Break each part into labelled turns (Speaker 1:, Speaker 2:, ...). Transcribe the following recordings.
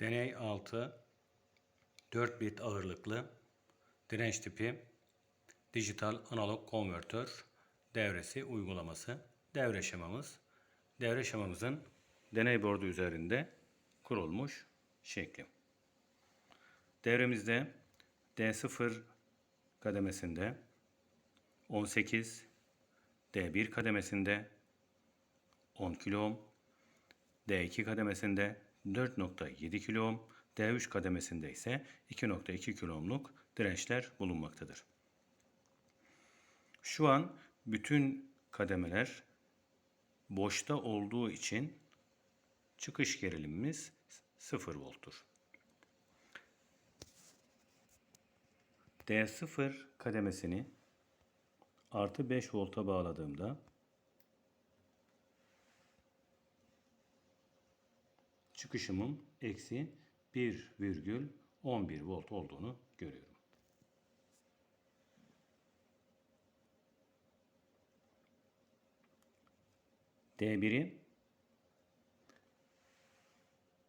Speaker 1: Deney 6 4 bit ağırlıklı direnç tipi dijital analog konvertör devresi uygulaması devre şemamız. Devre şemamızın deney bordu üzerinde kurulmuş şekli. Devremizde D0 kademesinde 18 D1 kademesinde 10 kilo ohm, D2 kademesinde 4.7 kilo ohm, D3 kademesinde ise 2.2 kilo ohmluk dirençler bulunmaktadır. Şu an bütün kademeler boşta olduğu için çıkış gerilimimiz 0 volttur. D0 kademesini artı 5 volta bağladığımda çıkışımın eksi 1,11 volt olduğunu görüyorum. D1'i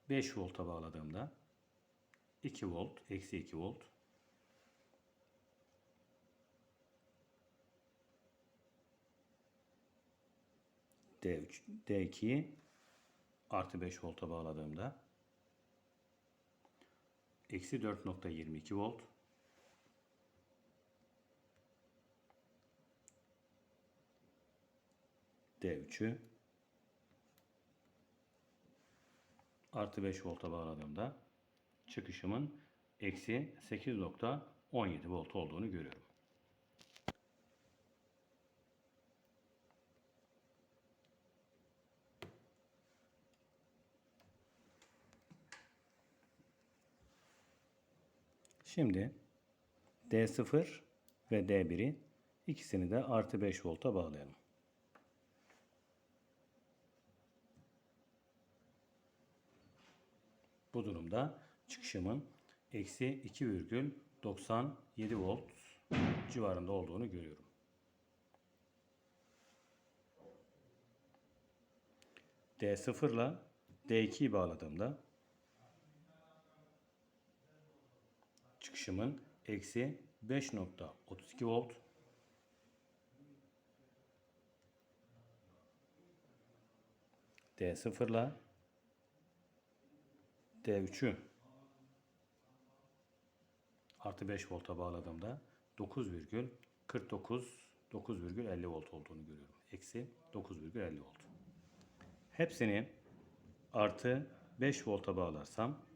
Speaker 1: 5 volta bağladığımda 2 volt, eksi 2 volt D3, D2'yi artı 5 volta bağladığımda eksi 4.22 volt D3'ü artı 5 volta bağladığımda çıkışımın eksi 8.17 volt olduğunu görüyorum. Şimdi D0 ve D1'i ikisini de artı 5 volta bağlayalım. Bu durumda çıkışımın eksi 2,97 volt civarında olduğunu görüyorum. D0 ile D2'yi bağladığımda çıkışımın eksi 5.32 volt D0 ile D3'ü artı 5 volta bağladığımda 9,49 9,50 volt olduğunu görüyorum. Eksi 9,50 volt. Hepsini artı 5 volta bağlarsam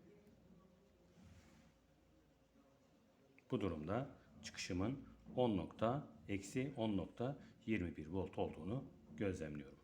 Speaker 1: bu durumda çıkışımın 10 nokta eksi 10.21 volt olduğunu gözlemliyorum.